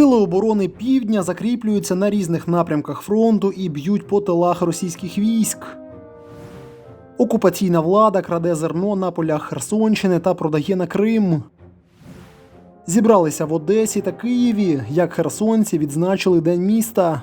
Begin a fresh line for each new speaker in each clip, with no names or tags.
Сили оборони Півдня закріплюються на різних напрямках фронту і б'ють по тилах російських військ. Окупаційна влада краде зерно на полях Херсонщини та продає на Крим. Зібралися в Одесі та Києві, як херсонці відзначили День міста.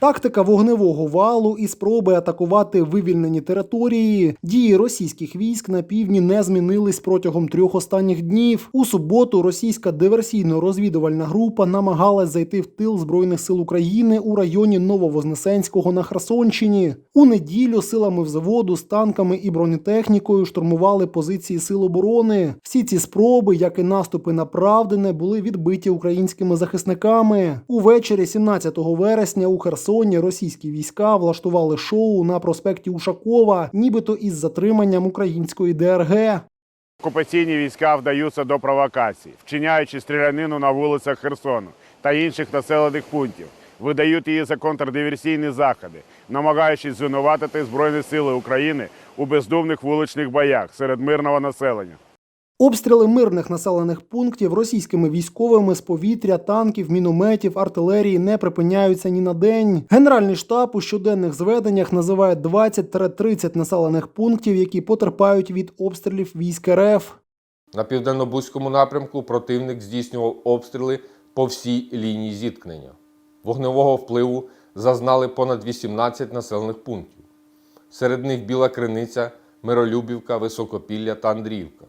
Тактика вогневого валу і спроби атакувати вивільнені території. Дії російських військ на півдні не змінились протягом трьох останніх днів. У суботу російська диверсійно-розвідувальна група намагалась зайти в тил збройних сил України у районі Нововознесенського на Херсонщині. У неділю силами взводу з танками і бронетехнікою штурмували позиції сил оборони. Всі ці спроби, як і наступи на Правдине, були відбиті українськими захисниками. Увечері 17 вересня у Херсоні російські війська влаштували шоу на проспекті Ушакова, нібито із затриманням української ДРГ.
Окупаційні війська вдаються до провокацій, вчиняючи стрілянину на вулицях Херсону та інших населених пунктів, видають її за контрдиверсійні заходи, намагаючись звинуватити Збройні Сили України у бездумних вуличних боях серед мирного населення.
Обстріли мирних населених пунктів російськими військовими з повітря, танків, мінометів, артилерії не припиняються ні на день. Генеральний штаб у щоденних зведеннях називає 20-30 населених пунктів, які потерпають від обстрілів військ РФ.
На південно-бузькому напрямку противник здійснював обстріли по всій лінії зіткнення. Вогневого впливу зазнали понад 18 населених пунктів. Серед них Біла Криниця, Миролюбівка, Високопілля та Андріївка.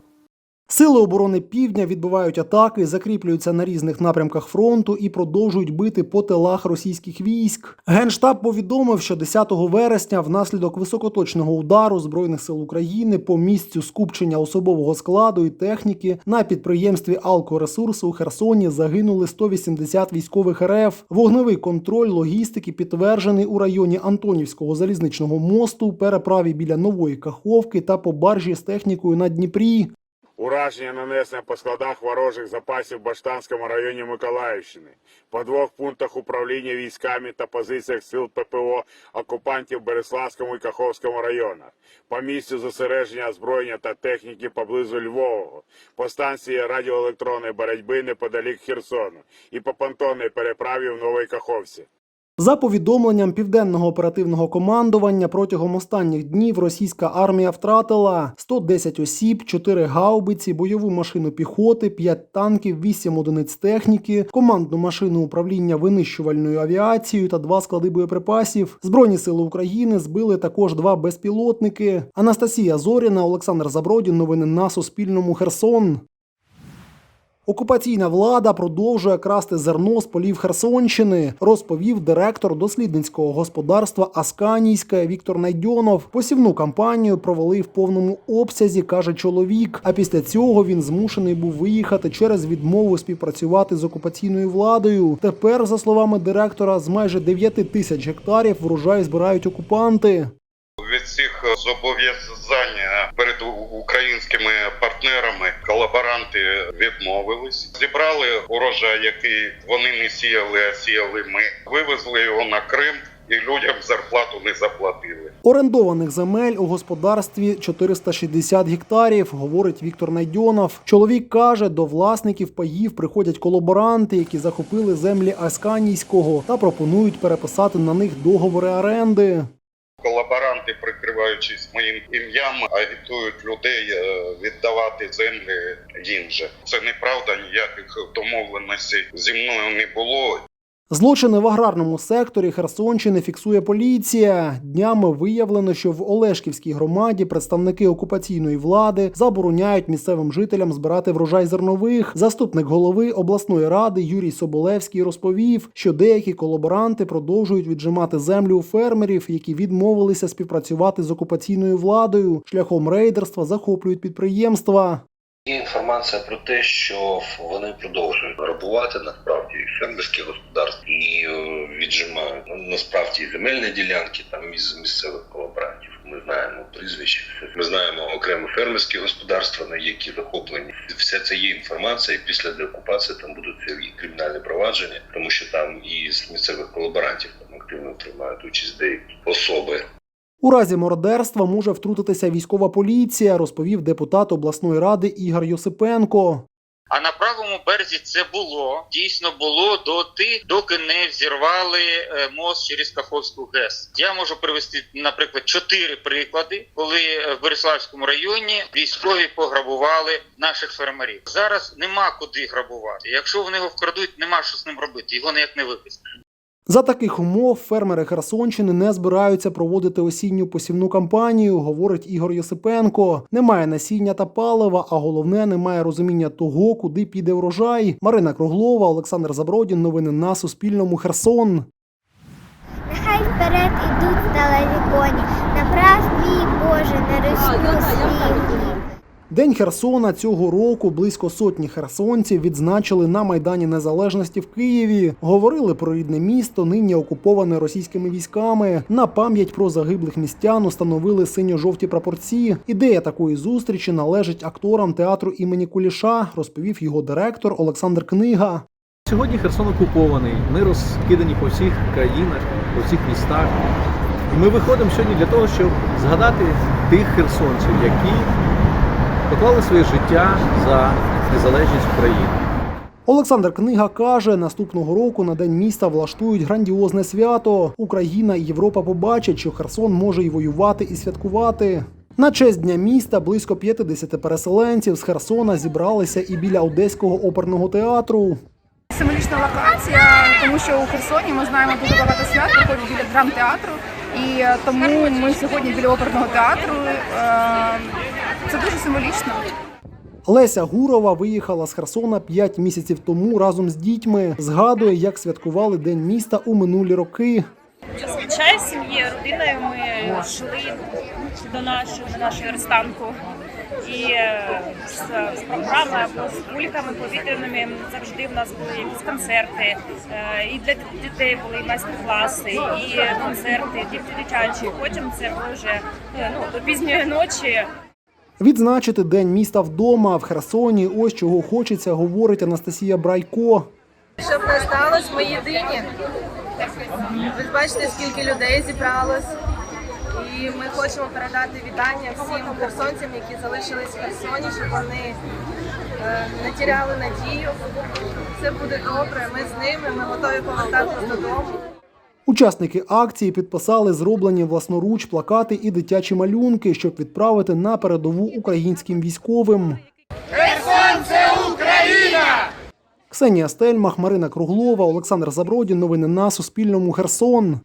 Сили оборони Півдня відбивають атаки, закріплюються на різних напрямках фронту і продовжують бити по тилах російських військ. Генштаб повідомив, що 10 вересня, внаслідок високоточного удару збройних сил України по місцю скупчення особового складу і техніки на підприємстві Алкоресурс у Херсоні загинули 180 військових РФ. Вогневий контроль логістики підтверджений у районі Антонівського залізничного мосту, переправі біля нової Каховки та по баржі з технікою на Дніпрі.
Ураження нанесено по складах ворожих запасів в Баштанському районі Миколаївщини, по двох пунктах управління військами та позиціях сил ППО окупантів Береславському і Каховському районах, по місцю зосередження озброєння та техніки поблизу Львового, по станції радіоелектронної боротьби неподалік Херсону і по понтонній переправі в Новій Каховці.
За повідомленням південного оперативного командування, протягом останніх днів російська армія втратила 110 осіб, 4 гаубиці, бойову машину піхоти, 5 танків, 8 одиниць техніки, командну машину управління винищувальною авіацією та 2 склади боєприпасів. Збройні сили України збили також два безпілотники. Анастасія Зоріна, Олександр Забродін. Новини на Суспільному. Херсон. Окупаційна влада продовжує красти зерно з полів Херсонщини, розповів директор дослідницького господарства Асканійське Віктор Найдьонов. Посівну кампанію провели в повному обсязі, каже чоловік. А після цього він змушений був виїхати через відмову співпрацювати з окупаційною владою. Тепер, за словами директора, з майже 9 тисяч гектарів врожай збирають окупанти.
від цих зобов'язань перед українськими партнерами колаборанти відмовились. Зібрали урожай, який вони не сіяли, а сіяли ми. Вивезли його на Крим і людям зарплату не заплатили.
Орендованих земель у господарстві 460 гектарів, говорить Віктор Найдьонов. Чоловік каже, до власників паїв приходять колаборанти, які захопили землі Асканійського та пропонують переписати на них договори оренди.
Колаборанти, прикриваючись моїм ім'ям, агітують людей е, віддавати землі їм же. Це неправда, ніяких домовленостей зі мною не було.
Злочини в аграрному секторі Херсонщини фіксує поліція. Днями виявлено, що в Олешківській громаді представники окупаційної влади забороняють місцевим жителям збирати врожай зернових. Заступник голови обласної ради Юрій Соболевський розповів, що деякі колаборанти продовжують віджимати землю у фермерів, які відмовилися співпрацювати з окупаційною владою. Шляхом рейдерства захоплюють підприємства.
Є інформація про те, що вони продовжують грабувати насправді фермерські господарства і е, віджимають ну, насправді і земельні ділянки там із місцевих колаборантів. Ми знаємо прізвища. Ми знаємо окремо фермерські господарства, на які захоплені. Все це є інформація. І після деокупації там будуть і кримінальні провадження, тому що там і з місцевих колаборантів там активно приймають участь деякі особи.
У разі мародерства може втрутитися військова поліція, розповів депутат обласної ради Ігор Йосипенко.
А на правому березі це було дійсно було доти, доки не взірвали е, мост через Каховську ГЕС. Я можу привести, наприклад, чотири приклади, коли е, в Береславському районі військові пограбували наших фермерів. Зараз нема куди грабувати. Якщо вони його вкрадуть, нема що з ним робити. Його ніяк не вивезти.
За таких умов фермери Херсонщини не збираються проводити осінню посівну кампанію, говорить Ігор Йосипенко. Немає насіння та палива, а головне немає розуміння того, куди піде врожай. Марина Круглова, Олександр Забродін. Новини на Суспільному. Херсон.
Нехай вперед ідуть сталеві коні, направ Боже, на руську свій.
День Херсона цього року близько сотні херсонців відзначили на Майдані Незалежності в Києві. Говорили про рідне місто, нині окуповане російськими військами. На пам'ять про загиблих містян установили синьо-жовті прапорці. Ідея такої зустрічі належить акторам театру імені Куліша, розповів його директор Олександр Книга.
Сьогодні Херсон окупований. Ми розкидані по всіх країнах, по всіх містах. І ми виходимо сьогодні для того, щоб згадати тих херсонців, які поклали своє життя за незалежність України.
Олександр Книга каже, наступного року на день міста влаштують грандіозне свято. Україна і Європа побачать, що Херсон може і воювати, і святкувати. На честь дня міста близько 50 переселенців з Херсона зібралися і біля Одеського оперного театру.
Символічна локація, тому що у Херсоні ми знаємо дуже багато свят проходять біля драмтеатру, і тому ми сьогодні біля оперного театру. Е, Це дуже символічно.
Леся Гурова виїхала з Херсона 5 місяців тому разом з дітьми. Згадує, як святкували День міста у минулі роки.
Зазвичай сім'єю, родиною ми йшли до нашого, до нашого рестанку. І е, з, з програми або з кульками повітряними завжди в нас були якісь концерти. Е, І для дітей були і майстер-класи, і концерти, діти дитячі. Потім це було вже е, ну, до пізньої ночі.
Відзначити День міста вдома в Херсоні. Ось чого хочеться, говорить Анастасія Брайко.
Щоб не сталося в єдині. Ви бачите, скільки людей зібралось. І ми хочемо передати вітання всім херсонцям, які залишились в Херсоні, щоб вони е, не тіряли надію. Все буде добре. Ми з ними, ми готові повертатися додому.
Учасники акції підписали зроблені власноруч плакати і дитячі малюнки, щоб відправити на передову українським військовим. Херсон – це Україна! Ксенія Стельмах, Марина Круглова, Олександр Забродін. Новини на Суспільному. Херсон.